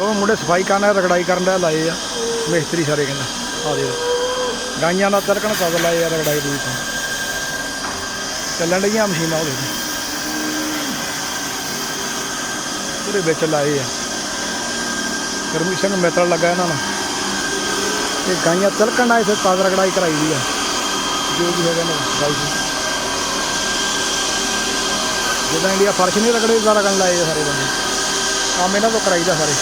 ਉਹ ਮੁੰਡੇ ਸਫ਼ਾਈ ਕਰਨ ਆ ਰਗੜਾਈ ਕਰਨ ਦਾ ਲਾਏ ਆ। ਮਿਸਤਰੀ ਸਾਰੇ ਕਹਿੰਦਾ, ਆ ਦੇ ਗਾਈਆਂ ਦਾ ਤਲਕਣ ਕਦ ਲਾਏ ਆ ਰਗੜਾਈ ਦੂਈ ਤੋਂ। ਚੱਲਣ ਡਈਆਂ ਮਸ਼ੀਨਾਂ ਉਹਦੇ ਪੂਰੇ ਵਿੱਚ ਲਾਏ ਆ। ਕਰਮੀ ਸਿੰਘ ਮਿੱਤਰ ਲੱਗਾ ਇਹਨਾਂ ਨੂੰ। ਤੇ ਗਾਈਆਂ ਤਲਕਣ ਨਾਲ ਇੱਥੇ ਤਾਜ਼ ਰਗੜਾਈ ਕਰਾਈ ਦੀ ਆ। ਜੋ ਵੀ ਹੈਗਾ ਨਾ ਸਫ਼ਾਈ ਜਿੱਦਾਂ ਇੰਡੀਆ ਫਰਸ਼ ਨਹੀਂ ਰਗੜੇ ਦਾ ਰਗਣ ਲਾਏ ਸਾਰੇ ਬੰਦੇ। ਕੰਮ ਇਹਨਾਂ ਤੋਂ ਕਰਾਈਦਾ ਸਾਰੇ।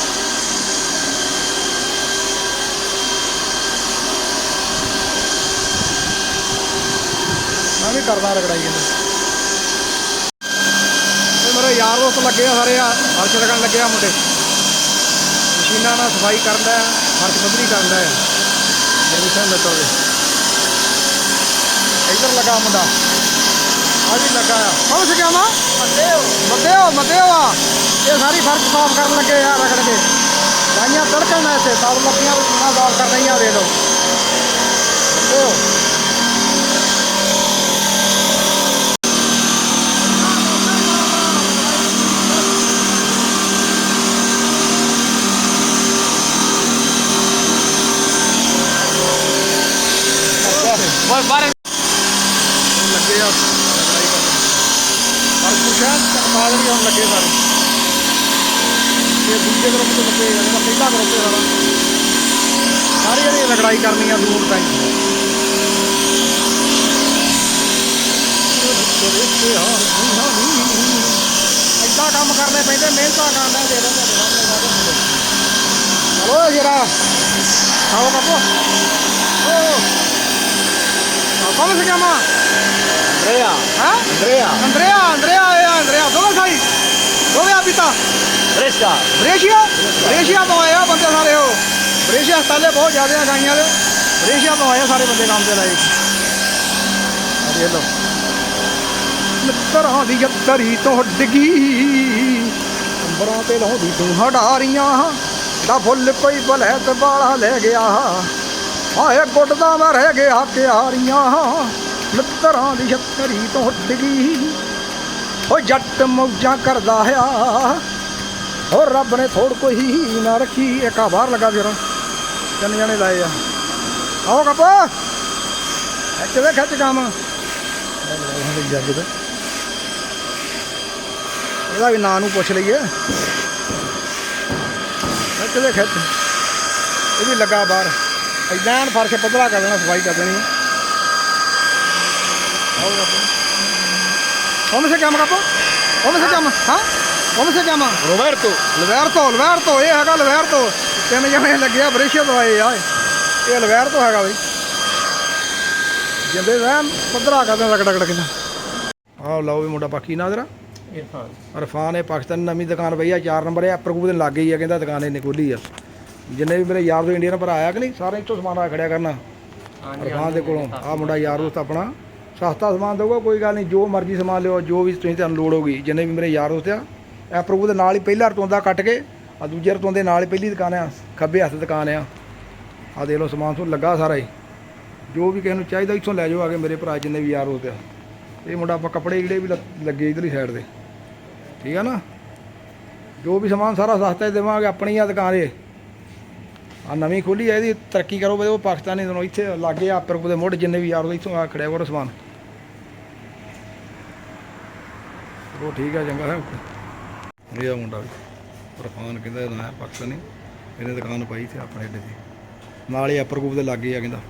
ਮੈਂ ਵੀ ਕਰਦਾ ਰਗੜਾਈ ਇਹਨਾਂ। ਇਹ ਮੇਰੇ ਯਾਰ ਦੋਸਤ ਲੱਗੇ ਆ ਸਾਰੇ ਆ ਫਰਸ਼ ਰਗਣ ਲੱਗੇ ਆ ਮੁੰਡੇ। ਮਸ਼ੀਨਾਂ ਨਾਲ ਸਫ਼ਾਈ ਕਰਦਾ ਹੈ ਫਰਸ਼ ਪੱਧਰੀ ਕਰਦਾ ਹੈ ਮੇਰੀ ਸਾਹ ਮਿੱਤਰ ਇੱਧਰ ਲੱਗਾ ਮੁੰਡਾ। ਆ ਵੀ ਲੱਗਾ ਆ। ਸੀ ਗਿਆ ਮਾ ਮਤੇਓ। ਮਤੇਓ ਮਤੇਓ ਆ। ਇਹ ਸਾਰੀ ਫਰਸ਼ ਸਾਫ਼ ਕਰਨ ਲੱਗੇ ਆ ਰਗੜ ਕੇ। ਗਾਈਆਂ ਤੜਕਣ ਨਾ ਇੱਥੇ ਸਾਫ਼ ਲੱਗੀਆਂ ਮਸ਼ੀਨਾਂ ਸਾਫ਼ ਕਰ ਰਹੀਆਂ ਦੇ ਲੋ ਮਤੇਓ Voy, paren. ਲੱਗੇ ਆ ਲੜਾਈ ਕਰਨ ਪਰ ਪੁੱਛਿਆ ਤਕਮਾਲ ਵੀ ਹੁਣ ਲੱਗੇ ਸਾਰੇ ਇਹ ਦੂਜੇ ਗਰੁੱਪ ਤੋਂ ਲੱਗੇ ਜਿਹੜਾ ਪਹਿਲਾ ਗਰੁੱਪ ਹੈ ਸਾਰਾ ਸਾਰੇ ਜਿਹੜੇ ਲੜਾਈ ਕਰਨੀ ਆ ਦੂਰ ਤਾਈਂ। ਏਦਾਂ ਕੰਮ ਕਰਨੇ ਪੈਂਦੇ ਮਿਹਨਤਾਂ ਕਰਨਾ ਦੇ ਦੋ ਤੁਹਾਡੇ ਸਾਹਮਣੇ ਚਲੋ ਜਰਾ ਖਾਓ ਕੱਪੋ ਓ ਕੌਣ ਸੀ ਕਿਆ Andrea. ਹਾਂ? Andrea. ਅੰਦਰਿਆ ਅੰਦਰਿਆ ਇਹ ਅੰਦਰਿਆ। ਦੋਵੇਂ ਸਾਈ। ਦੋਵੇਂ ਆਪੀਤਾ Brescia. ਬ੍ਰੇਸ਼ੀਆ ਤੋਂ ਆਏ ਬੰਦੇ ਸਾਰੇ ਉਹ। ਬ੍ਰੇਸ਼ੀਆ ਹਸਪਤਾਲੇ ਬਹੁਤ ਜ਼ਿਆਦੇ ਗਾਈਆਂ ਦੇ। ਬ੍ਰੇਸ਼ੀਆ ਤੋਂ ਆਏ ਸਾਰੇ ਬੰਦੇ ਕੰਮ ਤੇ ਲਾਏ। ਆ ਦੇਖ ਲਓ। ਮਿੱਤਰਾਂ ਦੀ ਯੱਤਰੀ ਤੋਂ ਡਿੱਗੀ ਅੰਬਰਾਂ ਤੇ ਲਾਉਂਦੀ ਤੂੰ ਹਡਾਰੀਆਂ। ਦਾ ਫੁੱਲ ਕੋਈ ਬਲਹਿਤ ਬਾਲਾ ਲੈ ਗਿਆ। ਆਏ ਗੁੱਟਦਾ ਮੈਂ ਰਹਿ ਗਿਆ ਕਿਆਰੀਆਂ ਮਿੱਤਰਾਂ ਦੀ ਯੱਤਰੀ ਤੋਂ ਡਿੱਗੀ ਓ ਜੱਟ ਮੌਜਾਂ ਕਰਦਾ ਆ। ਹੋਰ ਰੱਬ ਨੇ ਥੋੜ ਕੋਈ ਨਾ ਰੱਖੀ, ਇੱਕ ਬਾਹਰ ਲੱਗਾ ਫਿਰ ਤਿੰਨ ਜਣੇ ਲਾਏ ਆ। ਆਓ ਕੱਪ ਖਿੱਚ ਦੇ ਖਿੱਚ ਕੰਮ। ਜੱਗ ਦਾ ਇਹਦਾ ਵੀ ਨਾਂ ਨੂੰ ਪੁੱਛ ਲਈਏ। ਖਿੱਚ ਦੇ ਖਿੱਚ। ਇਹ ਵੀ ਲੱਗਾ ਬਾਹਰ। ਏਦਾਂ ਫਰਸ਼ ਪੱਧਰਾ ਕਰ ਦੇਣਾ, ਸਫ਼ਾਈ ਕਰ ਦੇਣੀ ਆਓ ਕੱਪ ਕੌਣ ਸੇ ਕੰਮ ਕੱਪ ਕੌਣ ਸੇ ਕੰਮ। ਹਾਂ। ਕੌਣ ਸੇ ਕੰਮ Roberto. ਲਵੈਰਤੋ ਲਵੈਰਤੋ ਇਹ ਹੈਗਾ ਲਵੈਰਤੋ। ਤਿੰਨ ਜਣੇ ਲੱਗਿਆ ਬ੍ਰਿਸ਼ੇ ਤੋਂ ਆਏ ਆ। ਇਹ। ਲਵੈਰਤੋ ਹੈਗਾ ਬਈ। ਜਿੰਦੇ ਵਹਿਮ ਪੱਧਰਾ ਕਰਦੇ ਰਗੜ ਰਗੜ ਕਿੰਨਾ ਆਹ ਲਓ ਵੀ ਮੁੰਡਾ ਬਾਕੀ ਨਾ ਜਰਾ Irfan. ਅਰਫਾਨ ਇਹ ਪਾਕਿਸਤਾਨ ਨਵੀਂ ਦੁਕਾਨ ਪਈ ਆ 4 ਨੰਬਰ ਆ ਪ੍ਰਗੂ ਦੇ ਲਾਗੇ ਹੀ ਆ ਕਹਿੰਦਾ ਦੁਕਾਨ ਇਹਨੇ ਖੋਲੀ ਆ। ਜਿੰਨੇ ਵੀ ਮੇਰੇ ਯਾਰ ਦੋ ਇੰਡੀਅਨ ਭਰਾ ਆਇਆ ਕਿ ਨਹੀਂ ਸਾਰੇ ਇੱਥੋਂ ਸਮਾਨ ਆ ਖੜਿਆ ਕਰਨਾ। ਅਰਫਾਨ ਦੇ ਕੋਲੋਂ। ਆ ਮੁੰਡਾ ਯਾਰ ਦੋਸਤ ਆਪਣਾ। ਸਸਤਾ ਸਮਾਨ ਦਊਗਾ ਕੋਈ ਗੱਲ ਨਹੀਂ ਜੋ ਮਰਜ਼ੀ ਸਮਾਨ ਲਿਓ ਜੋ ਵੀ ਤੁਸੀਂ ਤੁਹਾਨੂੰ ਲੋੜ ਹੋਗੀ ਜਿੰਨੇ ਵੀ ਮੇਰੇ ਯਾਰ ਦੋਸਤ ਆ ਇਹ ਪ੍ਰਭੂ ਦੇ ਨਾਲ ਹੀ ਪਹਿਲਾ ਰਤੋਂਦਾ ਕੱਟ ਕੇ ਆ ਦੂਜੇ ਰਤੋਂਦੇ ਨਾਲ ਹੀ ਪਹਿਲੀ ਦੁਕਾਨ ਆ, ਖੱਬੇ ਹੱਥ ਦੁਕਾਨ ਆ। ਆ ਦੇਖ ਲਓ ਸਮਾਨ ਤੋਂ ਲੱਗਾ ਸਾਰਾ ਹੀ। ਜੋ ਵੀ ਕਿਸੇ ਨੂੰ ਚਾਹੀਦਾ ਇੱਥੋਂ ਲੈ ਜਾਓ ਆ ਕੇ ਮੇਰੇ ਭਰਾ ਜਿੰਨੇ ਵੀ ਯਾਰ ਹੋ ਆ। ਇਹ ਮੁੰਡਾ ਆਪਾਂ ਕੱਪੜੇ ਜਿਹੜੇ ਵੀ ਲ- ਲੱਗੇ ਇਧਰਲੀ ਸਾਈਡ ਦੇ। ਠੀਕ ਆ ਨਾ? ਜੋ ਵੀ ਸਮਾਨ ਸਾਰਾ ਸਸਤਾ ਹੀ ਦੇਵਾਂਗੇ, ਆਪਣੀ ਆ ਦੁਕਾਨ ਇਹ। ਆ ਨਵੀਂ ਖੋਲੀ ਆ, ਇਹਦੀ ਤਰੱਕੀ ਕਰੋ ਬਈ, ਉਹ ਪਾਕਿਸਤਾਨੀ ਦੋਨੋਂ ਇੱਥੇ ਲਾਗੇ ਆ, ਪ੍ਰਭੂ ਦੇ ਮੁੱਢ ਜਿੰਨੇ ਵੀ ਯਾਰ ਹੋ ਇੱਥੋਂ ਆ ਖੜਿਆ ਕਰੋ ਸਮਾਨ। ਉਹ ਠੀਕ ਆ, ਚੰਗਾ ਹੈ। ਇਹ ਆ ਮੁੰਡਾ ਵੀ। ਰਫਾਨ ਕਹਿੰਦਾ ਇਹਦਾ ਹੈ ਪਾਕਿਸਤਾਨੀ। ਇਹਨੇ ਦੁਕਾਨ ਪਾਈ ਤੇ ਆਪਣੇ ਅੱਡੇ ਤੇ। ਨਾਲ ਹੀ ਅਪਰ ਦੇ ਲਾਗੇ ਆ ਕਹਿੰਦਾ।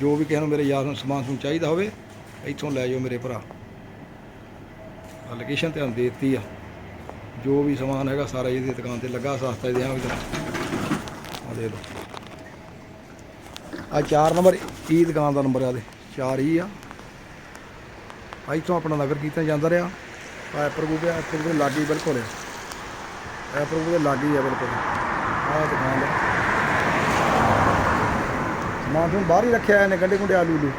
ਜੋ ਵੀ ਕਿਸੇ ਨੂੰ ਮੇਰੇ ਯਾਰ ਨੂੰ ਸਮਾਨ ਸਮੂਨ ਚਾਹੀਦਾ ਹੋਵੇ, ਇੱਥੋਂ ਲੈ ਜਾਓ ਮੇਰੇ ਭਰਾ। ਲੋਕੇਸ਼ਨ ਤੇ ਦੇ ਦਿੱਤੀ ਆ। ਜੋ ਵੀ ਸਮਾਨ ਹੈਗਾ ਸਾਰਾ ਇਹਦੀ ਦੁਕਾਨ ਤੇ ਲੱਗਾ, ਸਸਤਾ ਹੀ ਦਿਆਂਗੇ ਆ ਦੇ ਲਓ। ਆ 4 ਨੰਬਰ ਈ ਦੁਕਾਨ ਦਾ ਨੰਬਰ ਆ ਦੇ। 4 ਹੀ ਆ। ਇੱਥੋਂ ਆਪਣਾ ਨਗਰ ਕੀਰਤਨ ਜਾਂਦਾ ਰਿਹਾ। ਆ ਪ੍ਰਭੂ ਦੇ ਪ੍ਰਭੂ ਦੇ ਲਾਗੇ ਬਿਲਕੁਲ ਆ। ਇਹ ਦੇ ਲਾਗੇ ਹੀ ਆ ਬਿਲਕੁਲ। ਆ ਦੁਕਾਨ ਦਾ। ਸਮਾਨ ਤੋਂ ਬਾਹਰ ਹੀ ਰੱਖਿਆ ਇਹਨੇ ਗੰਡੇ ਗੁੰਡੇ ਆਲੂ ਲੂ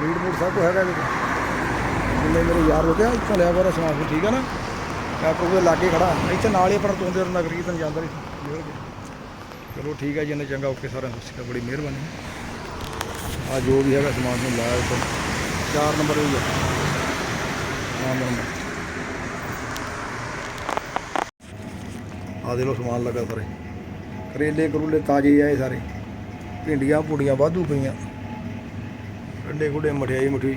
ਮੀਟ ਮੂਟ ਸਭ ਕੁਛ ਹੈਗਾ ਇਹਦੇ ਜਿੰਨੇ ਮੇਰੇ ਯਾਰ ਹੋ ਗਿਆ ਇੱਥੋਂ ਲਿਆ ਬਾਰਾ ਸਮਾਨ। ਠੀਕ ਹੈ ਨਾ? ਮੈਂ ਪ੍ਰਭੂ ਦੇ ਲਾਗੇ ਖੜਾ। ਇੱਥੇ ਨਾਲ ਹੀ ਆਪਣਾ ਤੋਂਦੇ ਨਗਰ ਕੀਰਤਨ ਜਾਂਦਾ ਰਹੀ ਚਲੋ ਠੀਕ ਹੈ ਜੀ, ਇਹਨੇ ਚੰਗਾ ਓਕੇ ਸਾਰਿਆਂ ਨੂੰ ਸਿੱਕਾ ਬੜੀ ਮਿਹਰਬਾਨੀ। ਆ ਜੋ ਵੀ ਹੈਗਾ ਸਮਾਨ ਨੂੰ ਲਾਇਆ ਉੱਪਰ ਚਾਰ ਨੰਬਰ ਹੋਈ ਆ ਨਾਮ ਨੰਬਰ। ਆ ਦੇ ਲੋ ਸਮਾਨ ਲੱਗਾ ਸਾਰੇ। ਕਰੇਲੇ ਕਰੂਲੇ ਤਾਜ਼ੇ ਆਏ ਸਾਰੇ। ਭਿੰਡੀਆਂ ਭੁੰਡੀਆਂ ਵਾਧੂ ਪਈਆਂ। ਕੰਡੇ ਗੁੱਡੇ ਮਠਿਆਈ ਮਠੀ।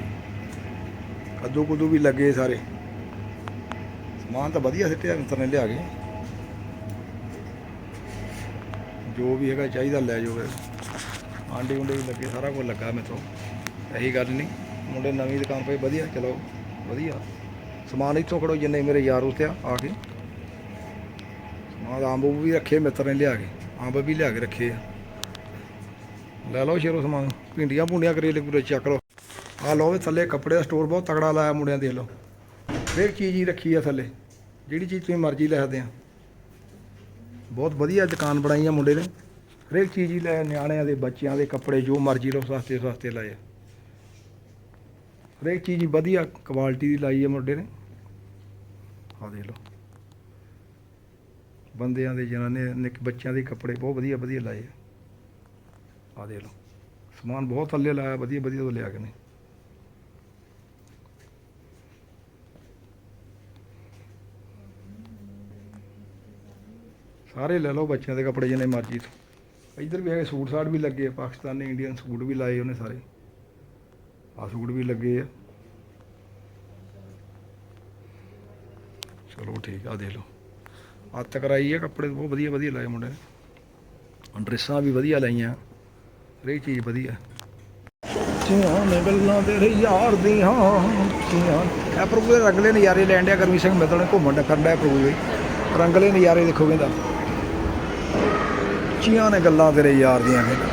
ਕੱਦੂ ਕੁੱਦੂ ਵੀ ਲੱਗੇ ਸਾਰੇ। ਸਮਾਨ ਤਾਂ ਵਧੀਆ ਸਿੱਟਿਆ ਮਿੱਤਰ ਨੇ ਲਿਆ ਕੇ। ਜੋ ਵੀ ਹੈਗਾ ਚਾਹੀਦਾ ਲੈ ਜਾਓ ਫਿਰ। ਆਂਡੇ ਉਂਡੇ ਵੀ ਲੱਗੇ, ਸਾਰਾ ਕੁਝ ਲੱਗਾ ਮੇਤੋਂ ਇਹੀ ਗੱਲ ਨਹੀਂ। ਮੁੰਡੇ ਨਵੀਂ ਦੁਕਾਨ ਪਈ ਵਧੀਆ, ਚਲੋ, ਵਧੀਆ। ਸਮਾਨ ਇੱਥੋਂ ਖੜੋ ਜਿੰਨੇ ਮੇਰੇ ਯਾਰ ਉੱਤੇ ਆ ਆ ਕੇ। ਸਮਾਨ ਅੰਬ ਵੀ ਰੱਖੇ, ਮਿੱਤਰ ਨੇ ਲਿਆ ਕੇ। ਅੰਬ ਵੀ ਲਿਆ ਕੇ ਰੱਖੇ ਆ। ਲੈ ਲਓ ਸ਼ੇਰੋ ਸਮਾਨ, ਭਿੰਡੀਆਂ ਭੁੰਡੀਆਂ ਕਰੇਲੇ ਪੂਰੇ ਚੱਕ ਲਓ। ਆ ਲਓ ਵੀ ਥੱਲੇ ਕੱਪੜੇ ਦਾ ਸਟੋਰ ਬਹੁਤ ਤਕੜਾ ਲਾਇਆ ਮੁੰਡਿਆਂ ਦੇਖ ਲਓ। ਹਰੇਕ ਚੀਜ਼ ਹੀ ਰੱਖੀ ਆ ਥੱਲੇ। ਜਿਹੜੀ ਚੀਜ਼ ਤੁਸੀਂ ਮਰਜ਼ੀ ਲੈ ਸਕਦੇ ਆ। ਬਹੁਤ ਵਧੀਆ ਦੁਕਾਨ ਬਣਾਈ ਆ ਮੁੰਡੇ ਨੇ। ਹਰੇਕ ਚੀਜ਼ ਹੀ ਲੈ, ਨਿਆਣਿਆਂ ਦੇ, ਬੱਚਿਆਂ ਦੇ ਕੱਪੜੇ, ਜੋ ਮਰਜ਼ੀ ਲਓ, ਸਸਤੇ ਸਸਤੇ ਲਾਏ ਆ। ਹਰੇਕ ਚੀਜ਼ ਵਧੀਆ ਕੁਆਲਿਟੀ ਦੀ ਲਾਈ ਆ ਮੁੰਡੇ ਨੇ। ਆ ਦੇਖ ਲਓ। ਬੰਦਿਆਂ ਦੇ ਜਨਾਨੇ, ਨਿੱਕ ਬੱਚਿਆਂ ਦੇ ਕੱਪੜੇ ਬਹੁਤ ਵਧੀਆ ਵਧੀਆ ਲਾਏ ਆ। ਆ ਦੇ ਲਓ। ਸਮਾਨ ਬਹੁਤ ਥੱਲੇ ਲਾਇਆ, ਵਧੀਆ ਵਧੀਆ ਤੋਂ ਲਿਆ ਕੇ ਨੇ ਸਾਰੇ ਲੈ ਲਓ ਬੱਚਿਆਂ ਦੇ ਕੱਪੜੇ ਜਿੰਨੇ ਮਰਜ਼ੀ ਤੋਂ। ਇੱਧਰ ਵੀ ਹੈਗੇ ਸੂਟ ਸਾਟ ਵੀ ਲੱਗੇ ਪਾਕਿਸਤਾਨੀ, ਇੰਡੀਅਨ ਸੂਟ ਵੀ ਲਾਏ ਉਹਨੇ ਸਾਰੇ। ਆ ਸੂਟ ਵੀ ਲੱਗੇ ਆ। ਚਲੋ ਠੀਕ ਆ ਦੇਖ ਲਓ। ਹੱਥ ਕਰਾਈ ਆ, ਕੱਪੜੇ ਬਹੁਤ ਵਧੀਆ ਵਧੀਆ ਲਾਏ ਮੁੰਡੇ ਨੇ। ਡਰੈਸਾਂ ਵੀ ਵਧੀਆ ਲਾਈਆਂ, ਹਰੇਕ ਚੀਜ਼ ਵਧੀਆ। ਚੀਆਂ ਨੇ ਗੱਲਾਂ ਤੇਰੇ ਯਾਰ ਦੀਆਂ ਚੀਆਂ ਇਹ ਪ੍ਰਭੂ ਦੇ ਰੰਗਲੇ ਨਜ਼ਾਰੇ ਲੈਣ ਡਿਆ ਗਰਮੀ ਸਿੰਘ ਮਿੱਤਲ ਨੇ ਘੁੰਮਣ ਦਾ ਕਰਦਾ ਪ੍ਰਭੂ ਜੀ ਰੰਗਲੇ ਨਜ਼ਾਰੇ ਦੇਖੋ ਕਹਿੰਦਾ। ਚੀਆਂ ਨੇ ਗੱਲਾਂ ਤੇਰੇ ਯਾਰ ਦੀਆਂ ਕਹਿੰਦਾ।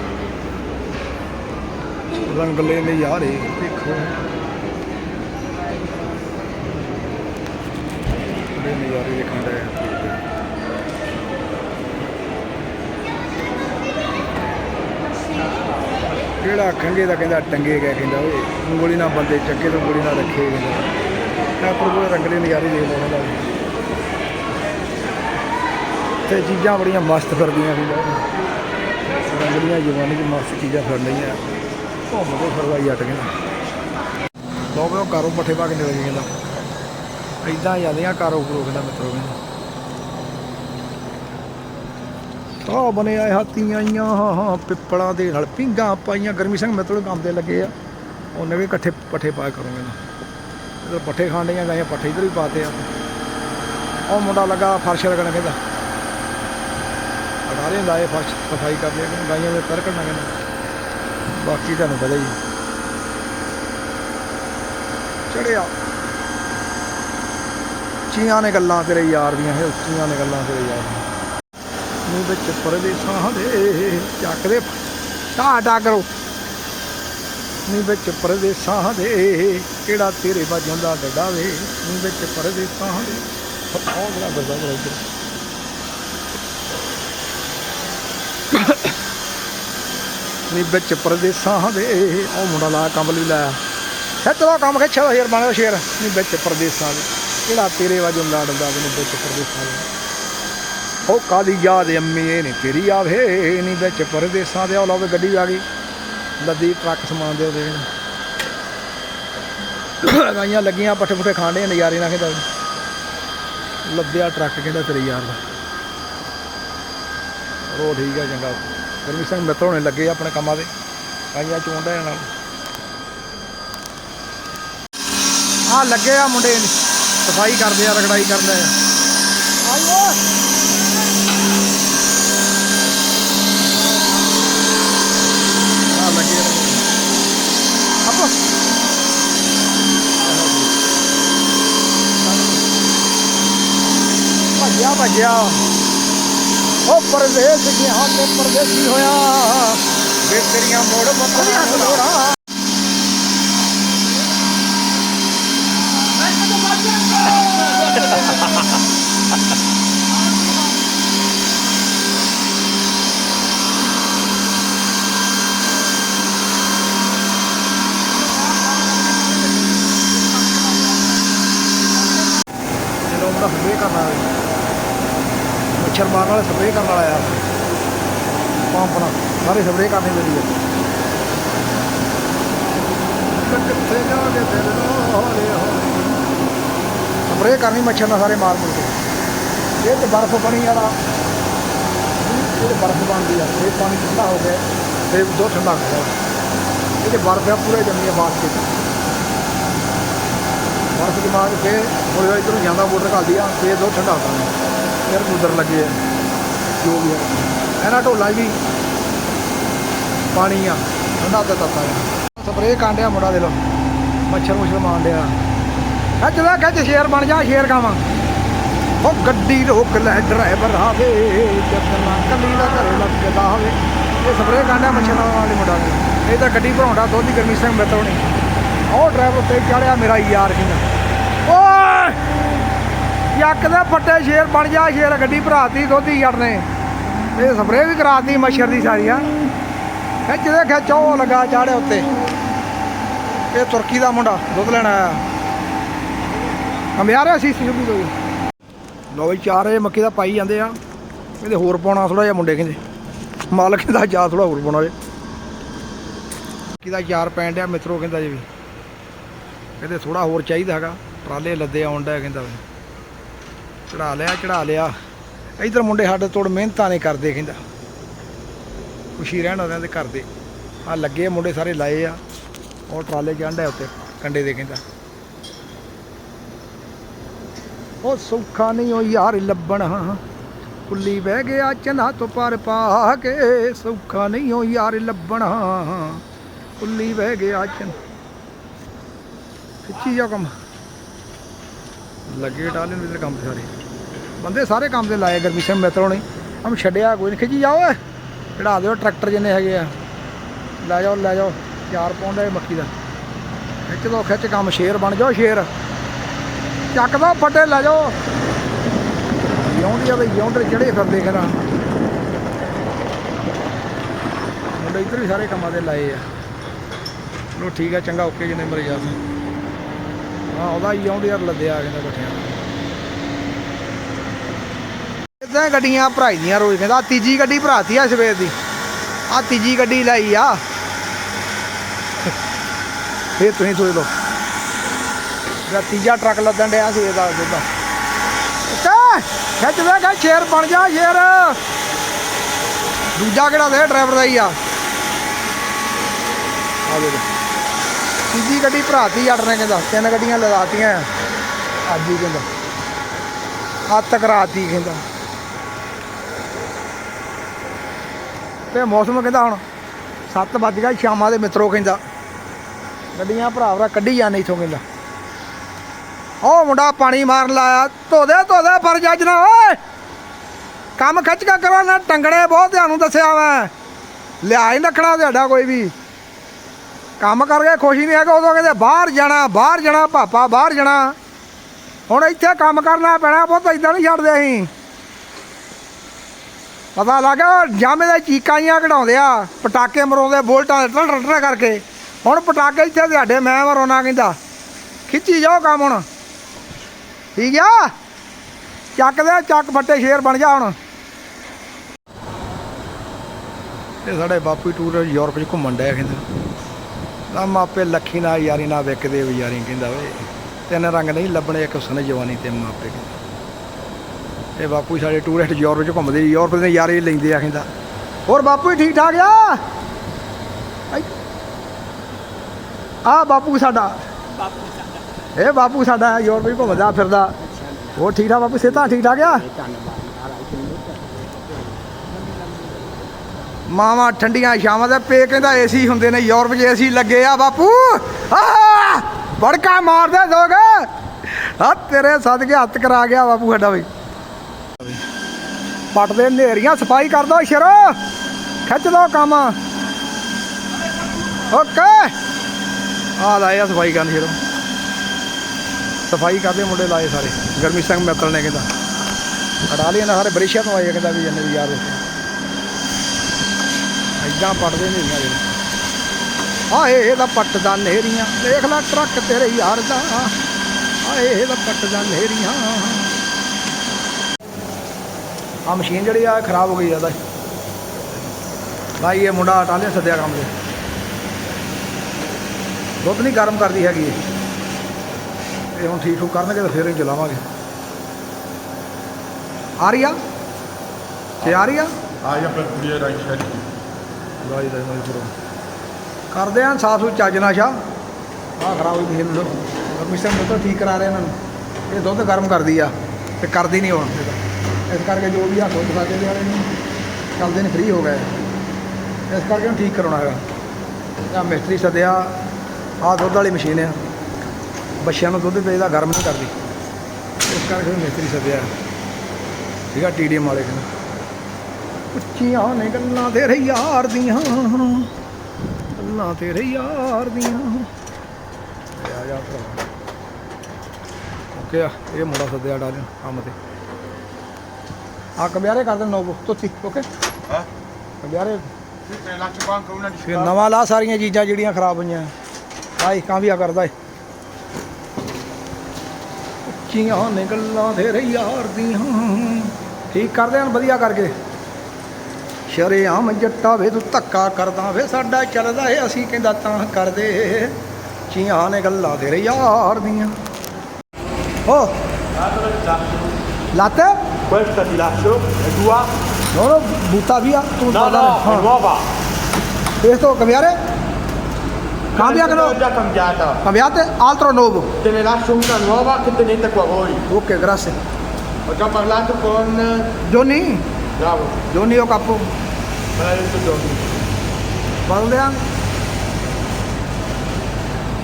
ਰੰਗਲੇ ਨਜ਼ਾਰੇ ਦੇਖੋ। ਬੜੇ ਨਜ਼ਾਰੇ ਦੇਖਣ ਦਾ ਕਿਹੜਾ ਖੰਗੇ ਦਾ ਕਹਿੰਦਾ, ਟੰਗੇ ਗਿਆ ਕਹਿੰਦਾ ਓਏ ਉਂਗਲੀ ਨਾਲ ਬੰਦੇ ਚੱਕੇ ਤੋਂ ਉਂਗਲੀ ਨਾਲ ਰੱਖੇ ਕਹਿੰਦਾ। ਇਹ ਪ੍ਰਭੂ ਦੇ ਰੰਗਲੇ ਨਜ਼ਾਰੇ ਦੇਖ ਲਓ ਤੇ ਚੀਜ਼ਾਂ ਬੜੀਆਂ ਮਸਤ ਫਿਰਦੀਆਂ ਸੀ। ਰੰਗਲੀਆਂ ਜਵਾਨੀ ਦੀ ਮਸਤ ਚੀਜ਼ਾਂ ਫਿਰ ਲਈਆਂ ਘੁੰਮ ਕੇ ਫਿਰਦਾ ਅੱਟ ਕਹਿੰਦਾ ਲੋਕ ਉਹ ਘਰੋਂ ਪੱਠੇ ਪਾ ਕੇ ਨਿਕਲ ਗਏ ਕਹਿੰਦਾ। ਇਦਾਂ ਜਾਂਦੀਆਂ ਕਾਰੋ ਕਰੋ ਕਹਿੰਦਾ ਮਿੱਤਰੋ ਕਹਿੰਦਾ ਆ ਬਣੇ ਆਏ ਹਾਤੀਆਂ ਆਈਆਂ ਪਿੱਪਲਾਂ ਦੇ ਨਾਲ ਪਿੰਗਾਂ ਪਾਈਆਂ। ਗਰਮੀ ਸਿੰਘ ਮਿੱਤਰੋ ਕੰਮ ਤੇ ਲੱਗੇ ਆ। ਉਹਨੇ ਵੀ ਇਕੱਠੇ ਪੱਠੇ ਪਾ ਕਰੋਗੇ ਨਾ ਇਧਰ ਪੱਠੇ ਖਾਣ ਡੀਆਂ ਗਾਈਆਂ, ਪੱਠੇ ਇਧਰ ਵੀ ਪਾਤੇ ਆ। ਉਹ ਮੁੰਡਾ ਲੱਗਾ ਫਰਸ਼ ਲੱਗਣ ਕਹਿੰਦਾ। ਅਡਾਰੇ ਲਾਏ ਫਰਸ਼, ਸਫ਼ਾਈ ਕਰ ਲਿਆ ਕਹਿੰਦਾ। ਗਾਈਆਂ ਦੇ ਤਰ ਕੱਢਣਾ ਕਹਿੰਦਾ। ਬਾਕੀ ਤੁਹਾਨੂੰ ਪਤਾ ਹੀ ਚੜਿਆ। ਚੀਆਂ ਨੇ ਗੱਲਾਂ ਤੇਰੇ ਯਾਰ ਦੀਆਂ ਹੈ ਉੱਚੀਆਂ ਨੇ ਗੱਲਾਂ ਤੇਰੇ ਯਾਰ ਦੀਆਂ। ਨੂੰ ਵਿੱਚ ਪਰਦੇਸਾਂ ਦੇ ਚੱਕਦੇ ਟਾ ਟਾ ਕਰੋ। ਨੀ ਵਿੱਚ ਪਰਦੇਸਾਂ ਦੇ ਕਿਹੜਾ ਤੇਰੇ ਵਜੋਂ ਦਾ ਡੱਡਾ ਵੇ? ਨੀ ਵਿੱਚ ਪਰਦੇਸਾਂ ਦੇ ਆਹ ਬੜਾ ਬੜਾ ਬੜਾ ਨੀ ਵਿੱਚ ਪਰਦੇਸਾਂ ਦੇ ਉਹ ਮੁੰਡਾ ਲਾ ਕੰਬਲ ਲਾਇਆ ਖਿੱਚਦਾ ਕੰਮ ਖਿੱਚਦਾ ਸ਼ੇਰ ਬਣਦਾ ਸ਼ੇਰ। ਨੀ ਵਿੱਚ ਪਰਦੇਸਾਂ ਦੇ ਕਿਹੜਾ ਤੇਰੇ ਵਜੋਂ ਦਾ ਡੱਡਾ ਵੇ ਨੀ ਵਿੱਚ ਪਰਦੇਸਾਂ ਦੇ ਉਹ ਕਾਦੀ ਯਾਦ ਅੰਮੀ, ਇਹ ਨੇ ਤੇਰੀ ਆਵੇ ਨੀ ਵਿੱਚ ਪਰਦੇਸਾਂ ਦੇ ਉਹ ਗੱਡੀ ਆ ਗਈ। ਲੱਦੀ ਟਰੱਕ ਸਮਾਨ ਦੇ ਉਹਦੇ ਗਾਈਆਂ ਲੱਗੀਆਂ ਪੱਠੇ ਪੁੱਠੇ ਖਾਣੇ ਨਜ਼ਾਰੇ ਨਾਲ ਕਹਿੰਦਾ ਲੱਦਿਆ ਟਰੱਕ ਕਹਿੰਦਾ ਤੇਰੇ ਯਾਰ ਦਾ। ਉਹ ਠੀਕ ਆ, ਚੰਗਾ। ਗਰਮੀ ਸਿੰਘ ਮਿੱਤਰ ਹੋਣੇ ਲੱਗੇ ਆਪਣੇ ਕੰਮਾਂ ਦੇ। ਗਾਈਆਂ ਚੋਂਦਾ ਨਾਲ। ਆ ਲੱਗੇ ਆ ਮੁੰਡੇ। ਸਫ਼ਾਈ ਕਰਦੇ ਆ, ਰਗੜਾਈ ਕਰਦੇ ਆ ਆਇਓ ਆ ਲੱਗੇ ਆ ਆਪੋ ਭੱਜਿਆ ਉਹ ਪਰਦੇਸ ਗਿਆ ਤੇ ਪਰਦੇਸੀ ਹੋਇਆ। ਵੇ ਤੇਰੀਆਂ ਮੋੜ ਮਤਲੀਆਂ ਲੋੜਾ ਉਹਦਾ ਸਪਰੇਅ ਕਰਨ ਵਾਲਾ ਮੱਛਰ ਮਾਰਨ ਵਾਲਾ ਸਪਰੇਅ ਕਰਨ ਵਾਲਾ ਆ ਪੰਪ ਨਾਲ। ਸਾਰੇ ਸਪਰੇਅ ਕਰਨੀ ਪੈਂਦੀ ਹੈ ਕਿੱਥੇ ਜਾ ਦਿਲ ਹੌਲੇ ਹੌਲੇ ਸਪਰੇਅ ਕਰਨੀ ਮੱਛਰ ਨਾਲ ਸਾਰੇ ਮਾਰ ਮੁਰ ਕੇ। ਇਹ ਤੇ ਬਰਫ਼ ਬਣੀ ਵਾਲਾ ਇਹ ਬਰਫ਼ ਬਣਦੀ ਆ। ਇਹ ਪਾਣੀ ਠੰਡਾ ਹੋ ਗਿਆ। ਫਿਰ ਦੋ ਠੰਡਾ ਹੋ ਗਿਆ। ਇਹ ਤੇ ਬਰਫ਼ ਆ, ਪੂਰੇ ਜੰਮੀ ਆ ਬਾਸਕਟ ਬਰਫ਼ ਜਮਾ ਕੇ ਹੁਣ ਇਧਰੋਂ ਜਾਂਦਾ ਮੋਟਰ ਘਾਲਦੀ ਆ ਤੇ ਦੋ ਠੰਡਾ ਹੁੰਦਾ ਫਿਰ ਮੁੱਦਰ ਲੱਗੇ ਆ। ਜੋ ਵੀ ਹੈ ਇਹਨਾਂ ਢੋਲਾਂ ਵੀ ਪਾਣੀ ਆ। ਠੰਡਾ ਤੇ ਤੱਤਾ ਸਪਰੇਅ ਕਾਂਡਿਆ ਮੁੰਡਾ ਦੇ ਲੋ ਮੱਛਰ ਮੁੱਛਰ ਮਾਰ ਲਿਆ ਖੱਚ ਲੈ, ਖੱਚ, ਸ਼ੇਰ ਬਣ ਜਾ, ਸ਼ੇਰ ਖਾਵਾਂ। ਉਹ ਗੱਡੀ ਰੋਕ ਲੈ ਡਰਾਈਵਰ ਆਵੇ ਜੱਟਨਾ ਕੱਲੀ ਦਾ ਘਰੇ ਲੱਗ ਜਦਾ ਹੋਵੇ ਇਹ ਸਪਰੇਅ ਕਾਂਡਿਆ ਮੱਛਰ ਵਾਲੇ ਮੁੰਡਾ ਨੇ ਇਹ ਤਾਂ ਗੱਡੀ ਭਰਾਉਂਦਾ ਦੋਦੀ ਗਰਮੀ ਸਿੰਘ ਬਤੌਣੀ ਉਹ ਡਰਾਈਵਰ ਤੇ ਚੜਿਆ ਮੇਰਾ ਯਾਰ ਕਿੰਨਾ। ਓਏ! ਯੱਕ ਦੇ ਫੱਟੇ ਸ਼ੇਰ ਬਣ ਜਾ, ਸ਼ੇਰ ਗੱਡੀ ਭਰਾਤੀ ਦੋਦੀ ਜੱਟ ਨੇ। ਇਹ ਸਪਰੇਅ ਵੀ ਕਰਾਤੀ ਮੱਛਰ ਦੀ ਸਾਰੀ ਆ ਖਿੱਚਦੇ ਖਿੱਚ, ਉਹ ਲਗਾ ਚਾੜਿਆ ਉੱਤੇ। ਇਹ ਤੁਰਕੀ ਦਾ ਮੁੰਡਾ, ਦੁੱਧ ਲੈਣ ਆਇਆ। ਹਮਿਆਰੇ ਸੀ ਸੁਬੀ ਤੋਂ ਲੋ ਵੀ ਚਾਰ ਇਹ ਮੱਕੀ ਦਾ ਪਾਈ ਜਾਂਦੇ ਆ। ਇਹਦੇ ਹੋਰ ਪਾਉਣਾ ਥੋੜਾ ਜਿਹਾ ਮੁੰਡੇ ਕਹਿੰਦੇ। ਮਾਲਕ ਦਾ ਜਾ ਥੋੜਾ ਹੋਰ ਪਾਉਣਾ ਜੇ। ਮੱਕੀ ਦਾ ਚਾਰ ਪੈਣ ਡਿਆ, ਮਿੱਤਰੋ ਕਹਿੰਦਾ ਜੀ ਵੀ। ਕਹਿੰਦੇ ਥੋੜਾ ਹੋਰ ਚਾਹੀਦਾ ਹੈਗਾ। ਟਰਾਲੇ ਲੱਦੇ ਆਉਣ ਡਿਆ ਕਹਿੰਦਾ ਵੀ। ਚੜਾ ਲਿਆ ਚੜਾ ਲਿਆ। ਇਧਰ ਮੁੰਡੇ ਸਾਡੇ ਤੋੜ ਮਿਹਨਤਾਂ ਨਹੀਂ ਕਰਦੇ ਕਹਿੰਦਾ। ਖੁਸ਼ੀ ਰਹਿਣ ਉਹਨਾਂ ਦੇ ਘਰ ਦੇ। ਆ ਲੱਗੇ ਆ, ਮੁੰਡੇ ਸਾਰੇ ਲਾਏ ਆ। ਉਹ ਟਰਾਲੇ ਚੰਡਾ ਉੱਤੇ, ਕੰਡੇ ਦੇ ਕਹਿੰਦਾ। ਉਹ ਸੌਖਾ ਨਹੀਂ ਉਹ ਯਾਰ ਲੱਭਣਾ ਕੁੱਲੀ ਬਹਿ ਗਿਆ, ਚਨਾ ਤੋਂ ਪਰ ਪਾ ਕੇ। ਸੌਖਾ ਨਹੀਂ ਉਹ ਯਾਰ ਲੱਭਣਾ ਕੁੱਲੀ ਬਹਿ ਗਿਆ, ਚਨ। ਖਿੱਚੀ ਜਾ ਕੰਮ। ਲੱਗੇ ਟਾਲੇ ਨੂੰ ਇਧਰ ਕੰਮ ਤੇ ਸਾਰੇ। ਬੰਦੇ ਸਾਰੇ ਕੰਮ ਤੇ ਲਾਏ ਗਰਮੀ ਸਿੰਘ ਮਿੱਤਰੋਂ ਨੇ ਹਮ ਛੱਡਿਆ ਕੋਈ ਨਹੀਂ। ਖਿੱਚੀ ਜਾਓ ਚੜਾ ਦਿਓ ਟਰੈਕਟਰ ਜਿੰਨੇ ਹੈਗੇ ਆ। ਲੈ ਜਾਓ ਲੈ ਜਾਓ। ਚਾਰ ਪੌਂਡ ਹੈ ਮੱਕੀ ਦਾ। ਖਿੱਚ ਦੋ, ਖਿੱਚ ਕੰਮ। ਸ਼ੇਰ ਬਣ ਜਾਓ ਸ਼ੇਰ। ਚੱਕ ਦੋ ਫੱਟੇ, ਲੈ ਜਾਓ। ਜਿਉਂਦੀ ਆ ਬਈ ਚੜੇ ਫਿਰਦੇ ਕਰਾਂ ਮੁੰਡੇ ਇੱਧਰ ਵੀ ਸਾਰੇ ਕੰਮਾਂ ਤੇ ਲਾਏ ਆ। ਚਲੋ ਠੀਕ ਆ, ਚੰਗਾ, ਓਕੇ, ਜਿੰਨੇ ਮਰੇ ਜਾ ਹਾਂ ਹੀ ਆਉਂਦੇ ਯਾਰ ਲੱਦਿਆ ਕਹਿੰਦਾ ਇਕੱਠਿਆਂ ਇਦਾਂ ਗੱਡੀਆਂ ਭਰਾਈ ਦੀਆਂ ਰੋਜ਼ ਕਹਿੰਦਾ, ਆਹ ਤੀਜੀ ਗੱਡੀ ਭਰਾਤੀ ਆ ਸਵੇਰ ਦੀ। ਆ ਤੀਜੀ ਗੱਡੀ ਲਾਈ ਆ। ਇਹ ਤੁਸੀਂ ਸੋਚ ਲਓ। ਜਿਹੜਾ ਤੀਜਾ ਟਰੱਕ ਲੱਦਣ ਡਿਆ ਸਵੇਰ ਦਾ ਦੁੱਧ ਉੱਤੇ ਖਿੱਚ ਦੇ ਗਾ ਸ਼ੇਰ ਬਣ ਜਾ, ਸ਼ੇਰ। ਦੂਜਾ ਕਿਹੜਾ ਦੇ ਡਰਾਈਵਰ ਦਾ ਹੀ ਆ। ਆ ਦੇ ਤੀਜੀ ਗੱਡੀ ਭਰਾਤੀ ਅੱਡ ਨੇ ਕਹਿੰਦਾ। ਤਿੰਨ ਗੱਡੀਆਂ ਲਗਾਤੀਆਂ। ਅੱਜ ਹੀ ਕਹਿੰਦਾ। ਹੱਥ ਕਰਾਤੀ ਕਹਿੰਦਾ। ਤੇ ਮੌਸਮ ਕਹਿੰਦਾ ਹੁਣ 7 ਵੱਜ ਗਿਆ, ਸ਼ਾਮਾਂ ਦੇ ਮਿੱਤਰੋ ਕਹਿੰਦਾ। ਗੱਡੀਆਂ ਭਰਾ ਭਰਾ ਕੱਢੀ ਜਾਂਦੇ ਇਥੋਂ ਕਹਿੰਦਾ। ਉਹ ਮੁੰਡਾ ਪਾਣੀ ਮਾਰਨ ਲਾਇਆ। ਧੋਦੇ ਧੋਦੇ, ਪਰ ਜੱਜ ਨਾ, ਓਏ! ਕੰਮ ਖਿੱਚ ਕੇ ਕਰੋ, ਨਾ ਟੰਗੜੇ ਬਹੁਤ ਤੁਹਾਨੂੰ ਦੱਸਿਆ ਮੈਂ। ਲਿਆ ਹੀ ਰੱਖਣਾ ਤੁਹਾਡਾ ਕੋਈ ਵੀ। ਕੰਮ ਕਰਕੇ ਖੁਸ਼ੀ ਨਹੀਂ ਹੈਗਾ, ਉਦੋਂ ਕਹਿੰਦੇ ਬਾਹਰ ਜਾਣਾ ਬਾਹਰ ਜਾਣਾ ਪਾਪਾ ਬਾਹਰ ਜਾਣਾ। ਹੁਣ ਇੱਥੇ ਕੰਮ ਕਰਨਾ ਪੈਣਾ, ਪੁੱਤ ਇਦਾਂ ਨਹੀਂ ਛੱਡਦੇ ਅਸੀਂ। ਪਤਾ ਲੱਗਾ ਜਾਮੇ ਦਾ ਚੀਕਾਈਆਂ ਕਢਾਉਂਦੇ ਆ, ਪਟਾਕੇ ਮਰਾਉਂਦੇ ਬੋਲਟਾਂ ਦੇ ਟਰ ਟਰ ਕਰਕੇ। ਹੁਣ ਪਟਾਕੇ ਇੱਥੇ ਤੁਹਾਡੇ ਮੈਂ ਮਰਾਉਣਾ ਕਹਿੰਦਾ, ਖਿੱਚੀ ਜਾਓ ਕੰਮ ਹੁਣ। ਠੀਕ ਆ? ਚੱਕ ਦੇ, ਚੱਕ ਫੱਟੇ ਸ਼ੇਰ ਬਣ ਜਾ ਹੁਣ। ਇਹ ਸਾਡੇ ਬਾਪੂ ਟੂਰ ਯੂਰਪ 'ਚ ਘੁੰਮਣ ਡਿਆ ਕਹਿੰਦੇ। ਤਾਂ ਮਾਪੇ ਲੱਖੀ ਨਾਲ ਯਾਰੀ ਨਾਲ ਵਿਕਦੇ ਵੀ ਯਾਰੀ ਕਹਿੰਦਾ ਵੇ ਤਿੰਨ ਰੰਗ ਨਹੀਂ ਲੱਭਣੇ ਇੱਕ ਹੁਸਨ ਜਵਾਨੀ ਤੇ ਮਾਪੇ ਇਹ ਬਾਪੂ ਸਾਡੇ ਟੂਰਿਸਟ ਯੂਰਪ 'ਚ ਘੁੰਮਦੇ ਯੂਰਪ ਦੇ ਯਾਰੇ ਲੈਂਦੇ ਆ ਕਹਿੰਦਾ। ਹੋਰ ਬਾਪੂ ਠੀਕ ਠਾਕ ਆ? ਆ ਬਾਪੂ ਸਾਡਾ। ਇਹ ਬਾਪੂ ਸਾਡਾ ਯੂਰਪ 'ਚ ਘੁੰਮਦਾ ਫਿਰਦਾ। ਹੋਰ ਠੀਕ ਠਾਕ ਬਾਪੂ ਸਿਹਤਾਂ ਠੀਕ ਠਾਕ ਆ? ਮਾਵਾ ਠੰਡੀਆਂ ਸ਼ਾਮਾਂ ਦੇ ਪੇ ਕਹਿੰਦਾ ਏਸੀ ਹੁੰਦੇ ਨੇ ਯੂਰਪ 'ਚ ਏਸੀ ਲੱਗੇ ਆ ਬਾਪੂ। ਆ ਬੜਕਾ ਮਾਰਦੇ ਦੋਗ ਆ ਤੇਰੇ ਸਦਕੇ ਹੱਥ ਕਰਾ ਗਿਆ ਬਾਪੂ ਸਾਡਾ ਵੀ। ਪੱਟਦੇ ਨੇਰੀਆਂ ਸਫ਼ਾਈ ਕਰ ਦੋ ਸ਼ਰੋ। ਖਿੱਚ ਦੋ ਕੰਮ। ਓਕੇ। ਆ ਲਾਇਆ ਸਫ਼ਾਈ ਕਰਨ ਸ਼ਰੋ। ਸਫ਼ਾਈ ਕਰਦੇ ਮੁੰਡੇ ਲਾਏ ਸਾਰੇ। ਗਰਮੀ ਸਿੰਘ ਮਿੱਤਲ ਨੇ ਕਹਿੰਦਾ। ਅੜਾ ਲਈ ਨਾ ਸਾਰੇ ਬ੍ਰਿਸ਼ਾ ਤੋਂ ਆਏ ਕਹਿੰਦਾ ਵੀ ਜੰਨੇ ਵੀ ਯਾਰ ਐਦਾਂ ਪੜਦੇ ਨੇਰੀਆਂ ਜਿਹੜੇ ਆਏ ਇਹਦਾ ਪੱਟਦਾ ਨੇਰੀਆਂ। ਦੇਖ ਲੈ ਟਰੱਕ ਤੇਰੇ ਯਾਰ ਦਾ। ਆਏ ਇਹਦਾ ਪੱਟਦਾ ਨੇਰੀਆਂ। ਆ ਮਸ਼ੀਨ ਜਿਹੜੀ ਆ ਖਰਾਬ ਹੋ ਗਈ ਆ ਭਾਈ ਇਹ ਮੁੰਡਾ ਟਾਲੇ ਸੱਦਿਆ ਕੰਮ ਦੇ ਦੁੱਧ ਨਹੀਂ ਗਰਮ ਕਰਦੀ ਹੈਗੀ ਇਹ। ਇਹ ਹੁਣ ਠੀਕ ਠੂਕ ਕਰਨਗੇ ਤਾਂ ਫਿਰ ਹੀ ਚਲਾਵਾਂਗੇ। ਆ ਰਹੀ ਆ? ਛੇ ਆ ਰਹੀ ਆ? Ah, ja, per probeer aan je ਵਾਈ ਦਾ ਮੈਂ ਕਰੋ ਕਰਦੇ ਆਂ ਸਾਫ਼ ਸੁਥਰਾ ਚੱਜ ਨਾਲ ਸ਼ਾ ਆ ਖਰਾਬ ਹੋਈ ਮਸ਼ੀਨ ਲੋ ਮਿਸਟਰ ਨੂੰ ਤਾਂ ਠੀਕ ਕਰਾ ਰਹੇ ਇਹਨਾਂ ਨੂੰ। ਇਹ ਦੁੱਧ ਗਰਮ ਕਰਦੀ ਆ, ਤੇ ਕਰਦੀ ਨਹੀਂ ਹੁਣ ਇਸ ਕਰਕੇ ਜੋ ਵੀ ਹੱਥ ਉੱਠ ਸਕਦੇ ਵਾਲੇ ਨੂੰ ਚੱਲਦੇ ਨੇ ਫ੍ਰੀ ਹੋ ਗਏ। ਇਸ ਕਰਕੇ ਉਹਨੂੰ ਠੀਕ ਕਰਾਉਣਾ ਹੈਗਾ। ਜਾਂ ਮਿਸਤਰੀ ਸੱਦਿਆ। ਆਹ ਦੁੱਧ ਵਾਲੀ ਮਸ਼ੀਨ ਆ। ਬੱਚਿਆਂ ਨੂੰ ਦੁੱਧ ਵੇਚਦਾ ਗਰਮ ਨਹੀਂ ਕਰਦੀ। ਇਸ ਕਰਕੇ ਉਹਨੂੰ ਮਿਸਤਰੀ ਸੱਦਿਆ। ਸੀਗਾ ਟੀਡੀਐਮ ਵਾਲੇ ਕਹਿੰਦੇ। ਉੱਚੀਆਂ ਨੇ ਗੱਲਾਂ ਤੇਰੇ ਯਾਰ ਦੀਆਂ। ਗੱਲਾਂ ਤੇਰੇ ਯਾਰ ਦੀਆਂ। ਆ ਜਾ ਭਰਾ। ਓਕੇ ਆ ਇਹ ਮੁੰਡਾ ਸੱਦਿਆ ਡਾਲਿਓ ਕੰਮ ਤੇ। ਆ ਕਬਿਆਰੇ ਕਰ ਦੇ ਨੋ ਤੁੱਤੀ ਓਕੇ? Hè? ਕਬਿਆਰੇ ਫਿਰ ਨਵਾਂ ਲਾ ਸਾਰੀਆਂ ਚੀਜ਼ਾਂ ਜਿਹੜੀਆਂ ਖਰਾਬ ਹੋਈਆਂ। ਆਈ ਕਾਂ ਵੀ ਆ ਕਰਦਾ ਏ। ਉੱਚੀਆਂ ਨੇ ਗੱਲਾਂ ਤੇਰੇ ਯਾਰ ਦੀਆਂ। ਠੀਕ ਕਰਦੇ ਹਨ ਵਧੀਆ ਕਰਕੇ। ਸ਼ਰੇਆਮ ਜੱਟਾ ਵੇ ਤੂੰ ਧੱਕਾ ਕਰਦਾ ਵੇ ਸਾਡਾ ਚੱਲਦਾ ਏ ਅਸੀਂ ਕਹਿੰਦਾ ਤਾਂ ਕਰਦੇ ਚੀਆਂ ਨੇ ਗੱਲਾਂ ਤੇਰੇ ਯਾਰ ਦੀਆਂ ਹੋ ਲੱਤ Questa ti lascio, è tua? ਨੋ ਨੋ ਬੂਟਾ ਵੀ ਆ ਤੂੰ No, ਪਤਾ no, ਨਹੀਂ। è nuova. ਇਸ ਤੋਂ ਕਬਿਆਰੇ ਕਾਂਬਿਆ L'ho ਕਰੋ già cambiata. cambiate altro nuovo Te ne lascio una nuova che tenete qua voi. ok grazie Ho già parlato con... Johnny Bravo, Johnny o capo me l'ha detto Johnny. ਬਦਲ ਦਿਆਂ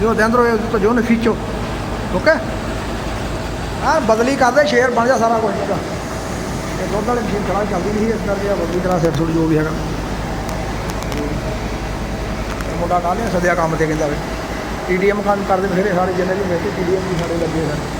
ਜੋ dentro è tutto Johnny Ficcio. Ok. ਹਾਂ ਬਦਲੀ ਕਰਦੇ ਸ਼ੇਰ ਬਣ ਜਾ ਸਾਰਾ ਕੁਝ ਇਹਦਾ ਇਹ ਦੁੱਧ ਵਾਲੀ ਮਸ਼ੀਨ ਖੜਾ ਚੱਲਦੀ ਨਹੀਂ ਸੀ, ਇਸ ਕਰਕੇ ਇਹ ਬਦਲੀ ਕਰਾ ਸਿਰ ਸੁਰ ਜੋ ਵੀ ਹੈਗਾ ਮੁੰਡਾ ਕਾਹਲੇ ਸਦਿਆ ਕੰਮ ਤੇ ਕਹਿੰਦਾ ਵੇ ਟੀਡੀਐਮ ਕੰਮ ਕਰਦੇ ਬਥੇਰੇ ਸਾਰੇ ਜਿੰਨੇ ਵੀ ਮੇਰੇ ਟੀਡੀਐਮ ਵੀ ਸਾਡੇ ਲੱਗੇ ਸਨ